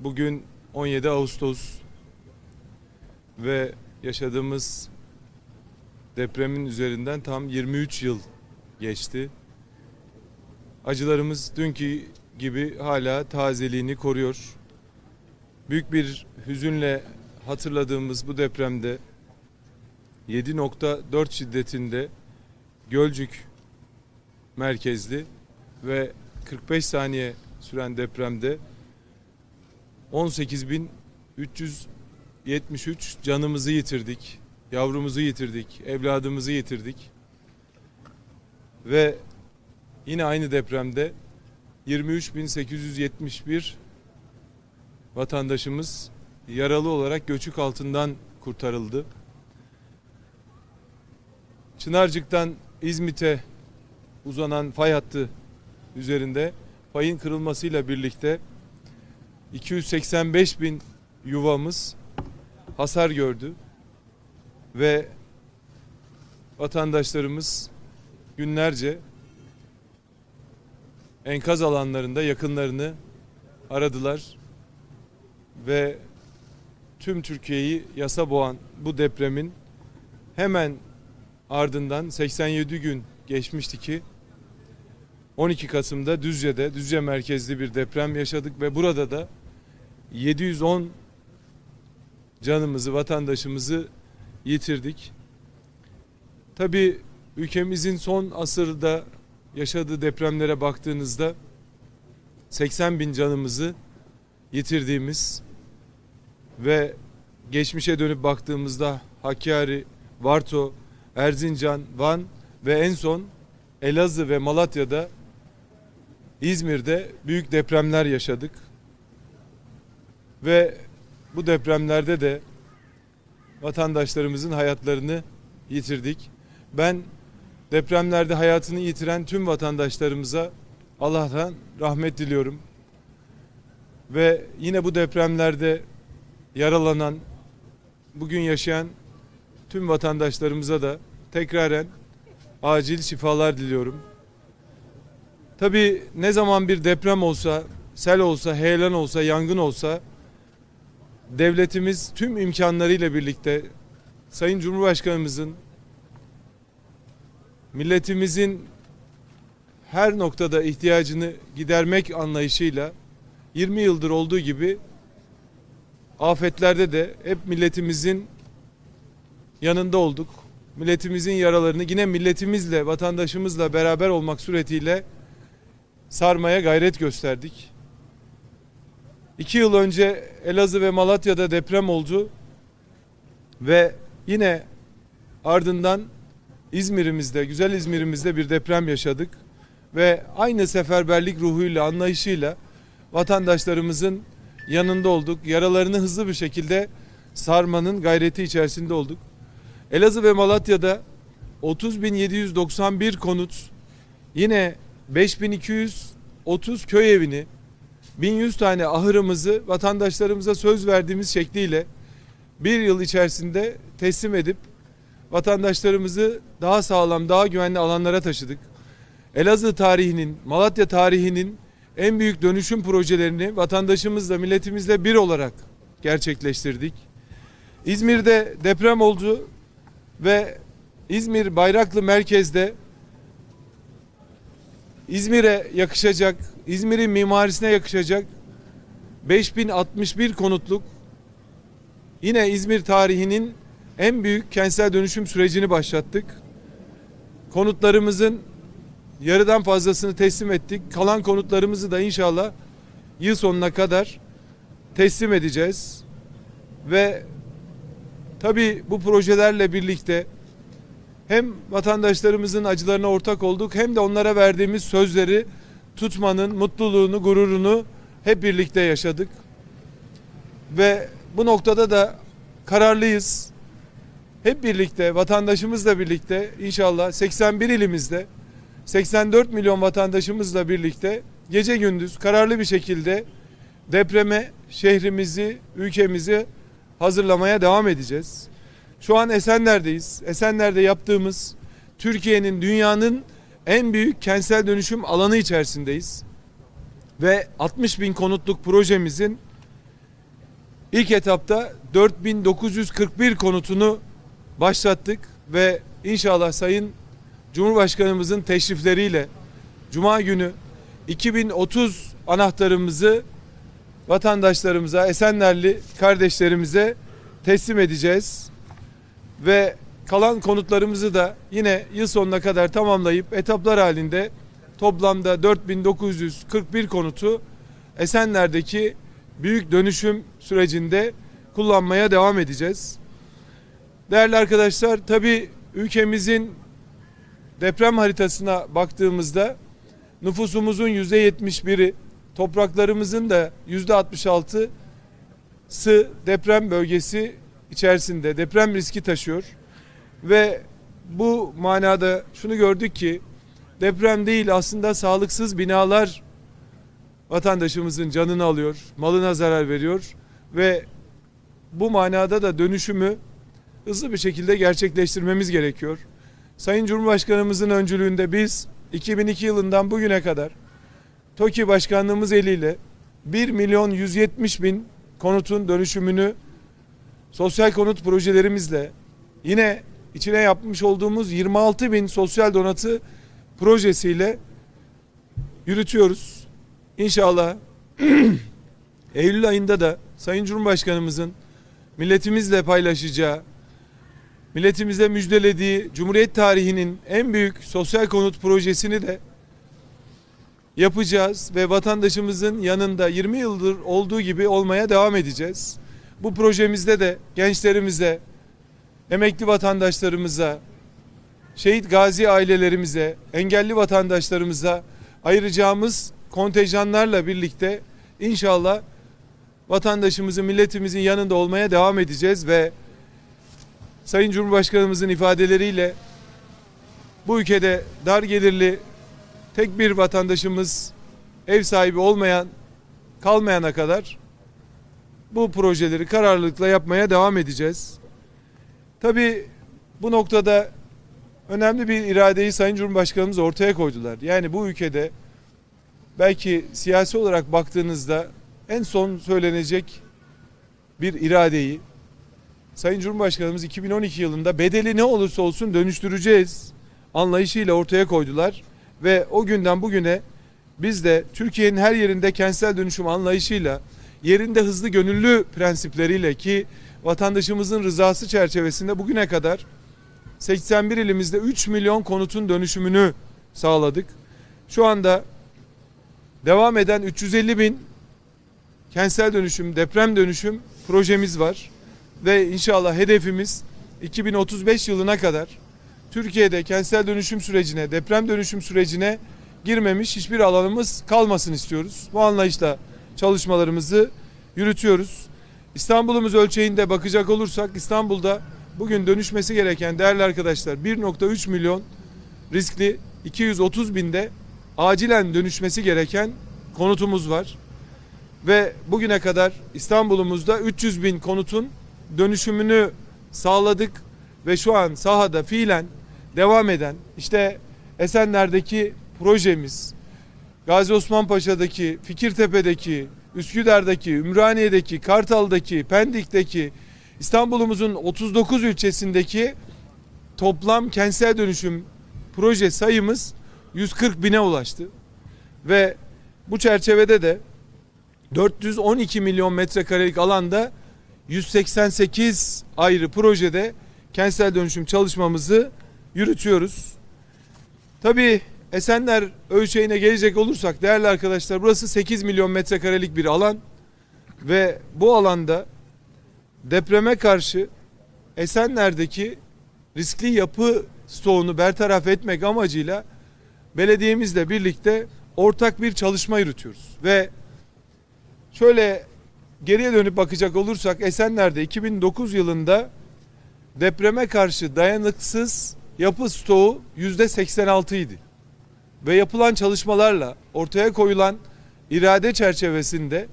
Bugün 17 Ağustos ve yaşadığımız depremin üzerinden tam 23 yıl geçti. Acılarımız dünkü gibi hala tazeliğini koruyor. Büyük bir hüzünle hatırladığımız bu depremde 7.4 şiddetinde Gölcük merkezli ve 45 saniye süren depremde 18.373 canımızı yitirdik. Yavrumuzu yitirdik, evladımızı yitirdik. Ve yine aynı depremde 23.871 vatandaşımız yaralı olarak göçük altından kurtarıldı. Çınarcık'tan İzmit'e uzanan fay hattı üzerinde fayın kırılmasıyla birlikte 285 bin yuvamız hasar gördü ve vatandaşlarımız günlerce enkaz alanlarında yakınlarını aradılar ve tüm Türkiye'yi yasa boğan bu depremin hemen ardından 87 gün geçmişti ki 12 Kasım'da Düzce'de, Düzce merkezli bir deprem yaşadık ve burada da 710 canımızı, vatandaşımızı yitirdik. Tabii ülkemizin son asırda yaşadığı depremlere baktığınızda 80 bin canımızı yitirdiğimiz ve geçmişe dönüp baktığımızda Hakkari, Varto, Erzincan, Van ve en son Elazığ ve Malatya'da İzmir'de büyük depremler yaşadık. Ve bu depremlerde de vatandaşlarımızın hayatlarını yitirdik. Ben depremlerde hayatını yitiren tüm vatandaşlarımıza Allah'tan rahmet diliyorum. Ve yine bu depremlerde yaralanan, bugün yaşayan tüm vatandaşlarımıza da tekraren acil şifalar diliyorum. Tabii ne zaman bir deprem olsa, sel olsa, heyelan olsa, yangın olsa devletimiz tüm imkanlarıyla birlikte Sayın Cumhurbaşkanımızın milletimizin her noktada ihtiyacını gidermek anlayışıyla 20 yıldır olduğu gibi afetlerde de hep milletimizin yanında olduk. Milletimizin yaralarını yine milletimizle, vatandaşımızla beraber olmak suretiyle sarmaya gayret gösterdik. İki yıl önce Elazığ ve Malatya'da deprem oldu ve yine ardından İzmir'imizde, güzel İzmir'imizde bir deprem yaşadık ve aynı seferberlik ruhuyla, anlayışıyla vatandaşlarımızın yanında olduk. Yaralarını hızlı bir şekilde sarmanın gayreti içerisinde olduk. Elazığ ve Malatya'da 30.791 konut, yine 5230 köy evini, 1100 tane ahırımızı vatandaşlarımıza söz verdiğimiz şekliyle bir yıl içerisinde teslim edip vatandaşlarımızı daha sağlam, daha güvenli alanlara taşıdık. Elazığ tarihinin, Malatya tarihinin en büyük dönüşüm projelerini vatandaşımızla, milletimizle bir olarak gerçekleştirdik. İzmir'de deprem oldu ve İzmir Bayraklı merkezde İzmir'e yakışacak, İzmir'in mimarisine yakışacak 5061 konutluk yine İzmir tarihinin en büyük kentsel dönüşüm sürecini başlattık. Konutlarımızın yarıdan fazlasını teslim ettik. Kalan konutlarımızı da inşallah yıl sonuna kadar teslim edeceğiz. Ve tabii bu projelerle birlikte hem vatandaşlarımızın acılarına ortak olduk hem de onlara verdiğimiz sözleri tutmanın mutluluğunu, gururunu hep birlikte yaşadık. Ve bu noktada da kararlıyız. Hep birlikte, vatandaşımızla birlikte inşallah 81 ilimizde 84 milyon vatandaşımızla birlikte gece gündüz kararlı bir şekilde depreme şehrimizi, ülkemizi hazırlamaya devam edeceğiz. Şu an Esenler'deyiz. Esenler'de yaptığımız Türkiye'nin dünyanın en büyük kentsel dönüşüm alanı içerisindeyiz. Ve 60 bin konutluk projemizin İlk etapta 4941 konutunu başlattık ve inşallah Sayın Cumhurbaşkanımızın teşrifleriyle Cuma günü 2030 anahtarımızı vatandaşlarımıza, Esenlerli kardeşlerimize teslim edeceğiz. Ve kalan konutlarımızı da yine yıl sonuna kadar tamamlayıp etaplar halinde toplamda 4941 konutu Esenler'deki büyük dönüşüm sürecinde kullanmaya devam edeceğiz. Değerli arkadaşlar tabi ülkemizin deprem haritasına baktığımızda nüfusumuzun yüzde 71'i topraklarımızın da yüzde 66'sı deprem bölgesi içerisinde deprem riski taşıyor. Ve bu manada şunu gördük ki deprem değil aslında sağlıksız binalar vatandaşımızın canını alıyor, malına zarar veriyor ve bu manada da dönüşümü hızlı bir şekilde gerçekleştirmemiz gerekiyor. Sayın Cumhurbaşkanımızın öncülüğünde biz 2002 yılından bugüne kadar TOKİ Başkanlığımız eliyle 1 milyon 170 bin konutun dönüşümünü sosyal konut projelerimizle yine içine yapmış olduğumuz 26 bin sosyal donatı projesiyle yürütüyoruz. İnşallah Eylül ayında da Sayın Cumhurbaşkanımızın milletimizle paylaşacağı, milletimize müjdelediği Cumhuriyet tarihinin en büyük sosyal konut projesini de yapacağız ve vatandaşımızın yanında 20 yıldır olduğu gibi olmaya devam edeceğiz. Bu projemizde de gençlerimize, emekli vatandaşlarımıza, şehit gazi ailelerimize, engelli vatandaşlarımıza ayıracağımız kontenjanlarla birlikte inşallah vatandaşımızın, milletimizin yanında olmaya devam edeceğiz ve Sayın Cumhurbaşkanımızın ifadeleriyle bu ülkede dar gelirli tek bir vatandaşımız ev sahibi olmayan kalmayana kadar bu projeleri kararlılıkla yapmaya devam edeceğiz. Tabii bu noktada önemli bir iradeyi Sayın Cumhurbaşkanımız ortaya koydular. Yani bu ülkede belki siyasi olarak baktığınızda en son söylenecek bir iradeyi Sayın Cumhurbaşkanımız 2012 yılında bedeli ne olursa olsun dönüştüreceğiz anlayışıyla ortaya koydular ve o günden bugüne biz de Türkiye'nin her yerinde kentsel dönüşüm anlayışıyla yerinde hızlı gönüllü prensipleriyle ki vatandaşımızın rızası çerçevesinde bugüne kadar 81 ilimizde 3 milyon konutun dönüşümünü sağladık. Şu anda devam eden 350 bin kentsel dönüşüm, deprem dönüşüm projemiz var. Ve inşallah hedefimiz 2035 yılına kadar Türkiye'de kentsel dönüşüm sürecine, deprem dönüşüm sürecine girmemiş hiçbir alanımız kalmasın istiyoruz. Bu anlayışla çalışmalarımızı yürütüyoruz. İstanbul'umuz ölçeğinde bakacak olursak İstanbul'da bugün dönüşmesi gereken değerli arkadaşlar 1.3 milyon riskli 230 binde acilen dönüşmesi gereken konutumuz var. Ve bugüne kadar İstanbul'umuzda 300 bin konutun dönüşümünü sağladık ve şu an sahada fiilen devam eden işte Esenler'deki projemiz, Gazi Osman Paşa'daki, Fikirtepe'deki, Üsküdar'daki, Ümraniye'deki, Kartal'daki, Pendik'teki, İstanbul'umuzun 39 ilçesindeki toplam kentsel dönüşüm proje sayımız 140 bine ulaştı. Ve bu çerçevede de 412 milyon metrekarelik alanda 188 ayrı projede kentsel dönüşüm çalışmamızı yürütüyoruz. Tabii Esenler ölçeğine gelecek olursak değerli arkadaşlar burası 8 milyon metrekarelik bir alan ve bu alanda depreme karşı Esenler'deki riskli yapı stoğunu bertaraf etmek amacıyla belediyemizle birlikte ortak bir çalışma yürütüyoruz ve şöyle geriye dönüp bakacak olursak Esenler'de 2009 yılında depreme karşı dayanıksız yapı stoğu yüzde 86 idi. Ve yapılan çalışmalarla ortaya koyulan irade çerçevesinde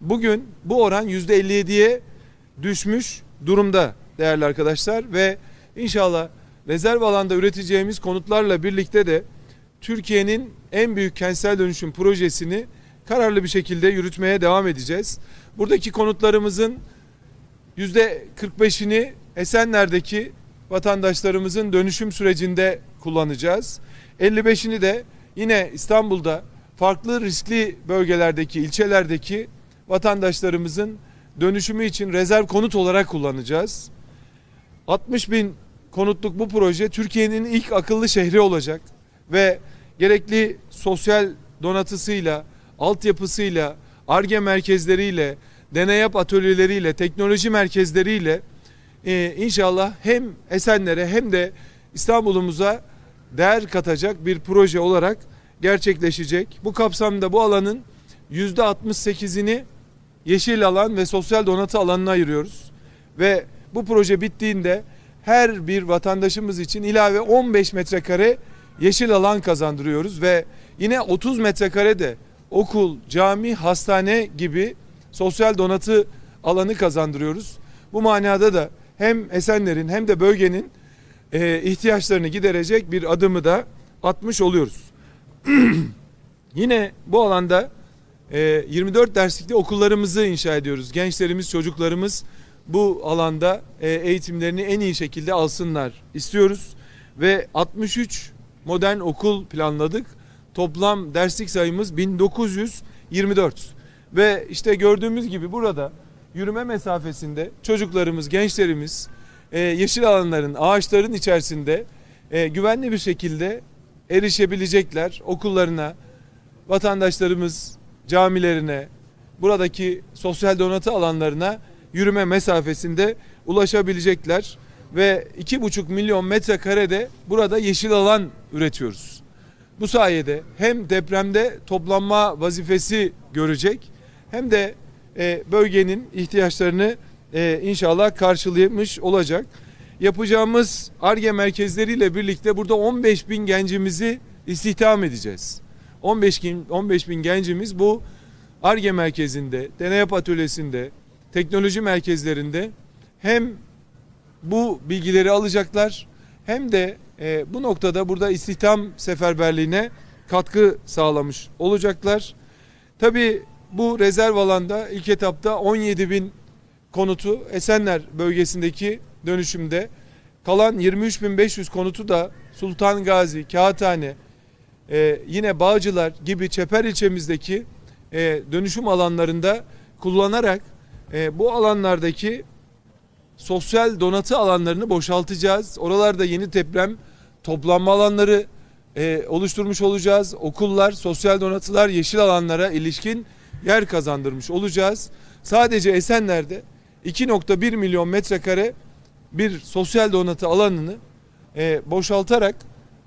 bugün bu oran yüzde 57'ye düşmüş durumda değerli arkadaşlar ve inşallah rezerv alanda üreteceğimiz konutlarla birlikte de Türkiye'nin en büyük kentsel dönüşüm projesini kararlı bir şekilde yürütmeye devam edeceğiz. Buradaki konutlarımızın %45'ini Esenler'deki vatandaşlarımızın dönüşüm sürecinde kullanacağız. 55'ini de yine İstanbul'da farklı riskli bölgelerdeki, ilçelerdeki vatandaşlarımızın dönüşümü için rezerv konut olarak kullanacağız. 60 bin konutluk bu proje Türkiye'nin ilk akıllı şehri olacak ve gerekli sosyal donatısıyla, altyapısıyla, ARGE merkezleriyle, deney yap atölyeleriyle, teknoloji merkezleriyle e, inşallah hem Esenler'e hem de İstanbul'umuza değer katacak bir proje olarak gerçekleşecek. Bu kapsamda bu alanın %68'ini yeşil alan ve sosyal donatı alanına ayırıyoruz. Ve bu proje bittiğinde her bir vatandaşımız için ilave 15 metrekare yeşil alan kazandırıyoruz ve yine 30 metrekare de okul, cami, hastane gibi sosyal donatı alanı kazandırıyoruz. Bu manada da hem Esenler'in hem de bölgenin e, ihtiyaçlarını giderecek bir adımı da atmış oluyoruz. Yine bu alanda e, 24 derslikli okullarımızı inşa ediyoruz. Gençlerimiz, çocuklarımız bu alanda e, eğitimlerini en iyi şekilde alsınlar istiyoruz. Ve 63 modern okul planladık. Toplam derslik sayımız 1924. Ve işte gördüğümüz gibi burada yürüme mesafesinde çocuklarımız, gençlerimiz e, yeşil alanların, ağaçların içerisinde e, güvenli bir şekilde erişebilecekler okullarına, vatandaşlarımız camilerine, buradaki sosyal donatı alanlarına yürüme mesafesinde ulaşabilecekler ve 2,5 milyon metrekarede burada yeşil alan üretiyoruz. Bu sayede hem depremde toplanma vazifesi görecek hem de e, bölgenin ihtiyaçlarını e, inşallah karşılamış olacak. Yapacağımız ARGE merkezleriyle birlikte burada 15 bin gencimizi istihdam edeceğiz. 15 bin, 15 bin gencimiz bu ARGE merkezinde, deney atölyesinde, teknoloji merkezlerinde hem bu bilgileri alacaklar hem de e, bu noktada burada istihdam seferberliğine katkı sağlamış olacaklar. Tabii bu rezerv alanda ilk etapta 17 bin konutu Esenler bölgesindeki dönüşümde kalan 23.500 konutu da Sultan Gazi, Kağıthane, e, yine Bağcılar gibi Çeper ilçemizdeki e, dönüşüm alanlarında kullanarak e, bu alanlardaki sosyal donatı alanlarını boşaltacağız. Oralarda yeni deprem toplanma alanları e, oluşturmuş olacağız. Okullar, sosyal donatılar, yeşil alanlara ilişkin yer kazandırmış olacağız. Sadece Esenler'de 2.1 milyon metrekare bir sosyal donatı alanını e, boşaltarak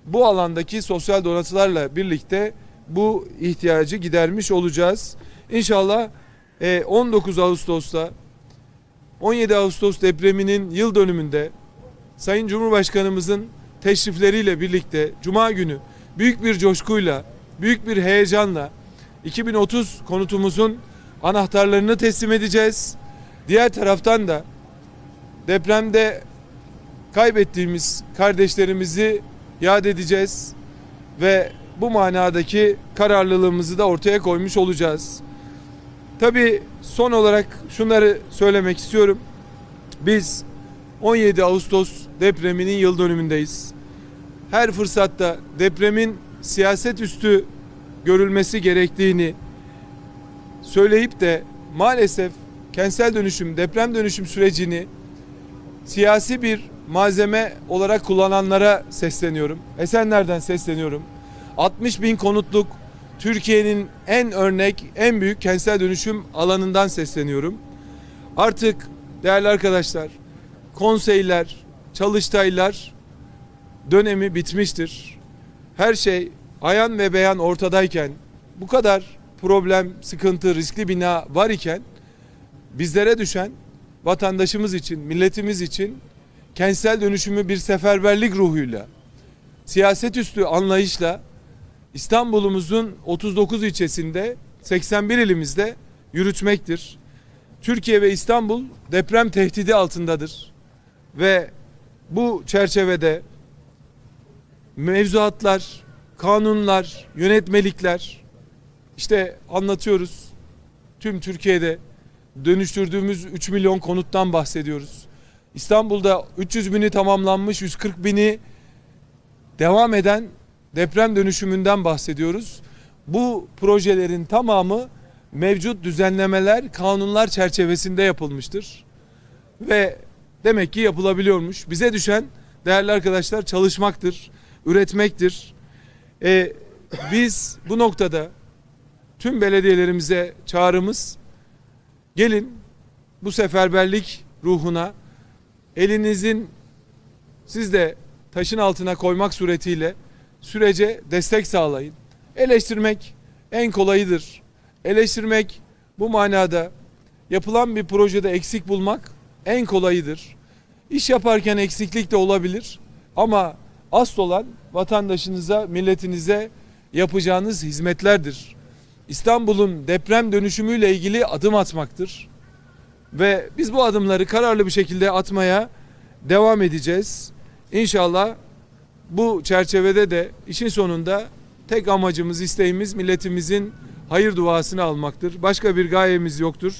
bu alandaki sosyal donatılarla birlikte bu ihtiyacı gidermiş olacağız. İnşallah e, 19 Ağustos'ta 17 Ağustos depreminin yıl dönümünde Sayın Cumhurbaşkanımızın teşrifleriyle birlikte Cuma günü büyük bir coşkuyla, büyük bir heyecanla 2030 konutumuzun anahtarlarını teslim edeceğiz. Diğer taraftan da depremde kaybettiğimiz kardeşlerimizi yad edeceğiz ve bu manadaki kararlılığımızı da ortaya koymuş olacağız. Tabii son olarak şunları söylemek istiyorum. Biz 17 Ağustos depreminin yıl dönümündeyiz. Her fırsatta depremin siyaset üstü görülmesi gerektiğini söyleyip de maalesef kentsel dönüşüm, deprem dönüşüm sürecini siyasi bir malzeme olarak kullananlara sesleniyorum. Esenler'den sesleniyorum. 60 bin konutluk Türkiye'nin en örnek, en büyük kentsel dönüşüm alanından sesleniyorum. Artık değerli arkadaşlar, konseyler, çalıştaylar dönemi bitmiştir. Her şey ayan ve beyan ortadayken, bu kadar problem, sıkıntı, riskli bina var iken bizlere düşen vatandaşımız için, milletimiz için kentsel dönüşümü bir seferberlik ruhuyla, siyaset üstü anlayışla İstanbul'umuzun 39 ilçesinde 81 ilimizde yürütmektir. Türkiye ve İstanbul deprem tehdidi altındadır. Ve bu çerçevede mevzuatlar, kanunlar, yönetmelikler işte anlatıyoruz. Tüm Türkiye'de dönüştürdüğümüz 3 milyon konuttan bahsediyoruz. İstanbul'da 300 bini tamamlanmış 140 bini devam eden deprem dönüşümünden bahsediyoruz. Bu projelerin tamamı mevcut düzenlemeler, kanunlar çerçevesinde yapılmıştır. Ve demek ki yapılabiliyormuş. Bize düşen değerli arkadaşlar çalışmaktır, üretmektir. Ee, biz bu noktada tüm belediyelerimize çağrımız gelin bu seferberlik ruhuna elinizin siz de taşın altına koymak suretiyle sürece destek sağlayın. Eleştirmek en kolayıdır. Eleştirmek bu manada yapılan bir projede eksik bulmak en kolayıdır. İş yaparken eksiklik de olabilir ama asıl olan vatandaşınıza, milletinize yapacağınız hizmetlerdir. İstanbul'un deprem dönüşümüyle ilgili adım atmaktır. Ve biz bu adımları kararlı bir şekilde atmaya devam edeceğiz. İnşallah bu çerçevede de işin sonunda tek amacımız, isteğimiz milletimizin hayır duasını almaktır. Başka bir gayemiz yoktur.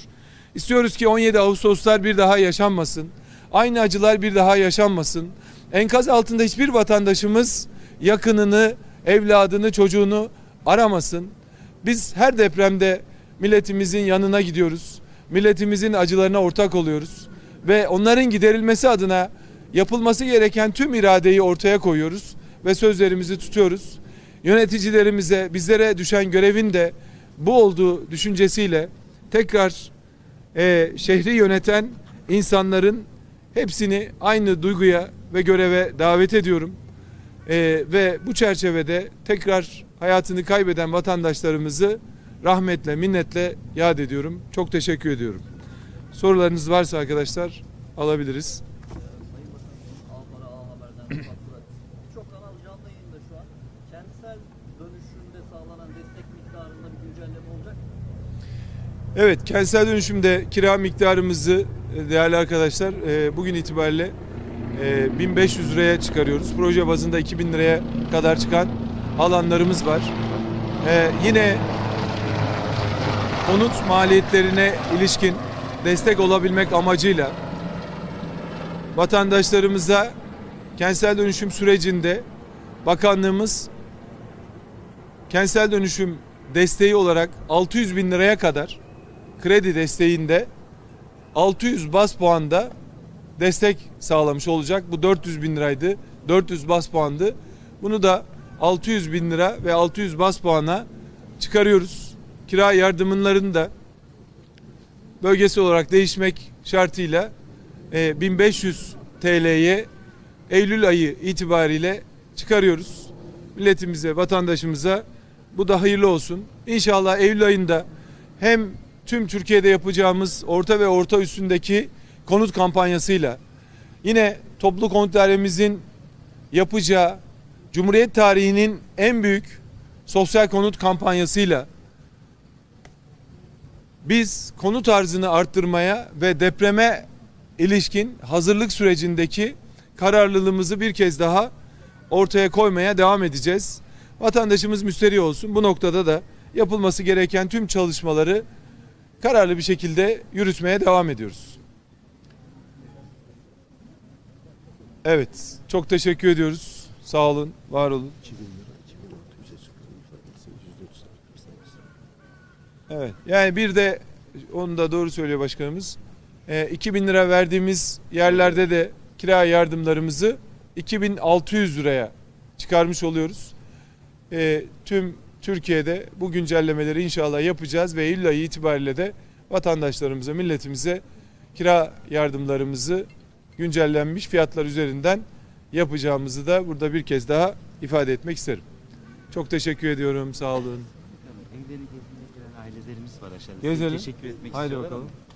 İstiyoruz ki 17 Ağustoslar bir daha yaşanmasın. Aynı acılar bir daha yaşanmasın. Enkaz altında hiçbir vatandaşımız yakınını, evladını, çocuğunu aramasın. Biz her depremde milletimizin yanına gidiyoruz. Milletimizin acılarına ortak oluyoruz ve onların giderilmesi adına yapılması gereken tüm iradeyi ortaya koyuyoruz ve sözlerimizi tutuyoruz. Yöneticilerimize, bizlere düşen görevin de bu olduğu düşüncesiyle tekrar e, şehri yöneten insanların hepsini aynı duyguya ve göreve davet ediyorum. E, ve bu çerçevede tekrar hayatını kaybeden vatandaşlarımızı rahmetle, minnetle yad ediyorum. Çok teşekkür ediyorum. Sorularınız varsa arkadaşlar alabiliriz. Evet, kentsel dönüşümde kira miktarımızı e, değerli arkadaşlar e, bugün itibariyle e, 1500 liraya çıkarıyoruz. Proje bazında 2000 liraya kadar çıkan alanlarımız var. E, yine konut maliyetlerine ilişkin destek olabilmek amacıyla vatandaşlarımıza kentsel dönüşüm sürecinde bakanlığımız kentsel dönüşüm desteği olarak 600 bin liraya kadar kredi desteğinde 600 bas puanda destek sağlamış olacak. Bu 400 bin liraydı. 400 bas puandı. Bunu da 600 bin lira ve 600 bas puana çıkarıyoruz. Kira yardımlarını da bölgesi olarak değişmek şartıyla e, 1500 TL'ye Eylül ayı itibariyle çıkarıyoruz. Milletimize, vatandaşımıza bu da hayırlı olsun. İnşallah Eylül ayında hem tüm Türkiye'de yapacağımız orta ve orta üstündeki konut kampanyasıyla yine toplu konut yapacağı Cumhuriyet tarihinin en büyük sosyal konut kampanyasıyla biz konut arzını arttırmaya ve depreme ilişkin hazırlık sürecindeki kararlılığımızı bir kez daha ortaya koymaya devam edeceğiz. Vatandaşımız müsterih olsun. Bu noktada da yapılması gereken tüm çalışmaları kararlı bir şekilde yürütmeye devam ediyoruz. Evet, çok teşekkür ediyoruz. Sağ olun, var olun. 2000 lira, 2600'e çıkarılmış arkadaşlar. %30 arkadaşlar. Evet. Yani bir de onu da doğru söylüyor başkanımız. E, 2000 lira verdiğimiz yerlerde de kira yardımlarımızı 2600 liraya çıkarmış oluyoruz. E, tüm Türkiye'de bu güncellemeleri inşallah yapacağız ve Eylül ayı itibariyle de vatandaşlarımıza, milletimize kira yardımlarımızı güncellenmiş fiyatlar üzerinden yapacağımızı da burada bir kez daha ifade etmek isterim. Çok teşekkür ediyorum. Sağ olun. Evleri gezmeye gelen ailelerimiz var aşağıda. Gezelim. Teşekkür etmek Haydi istiyorlar bakalım. ama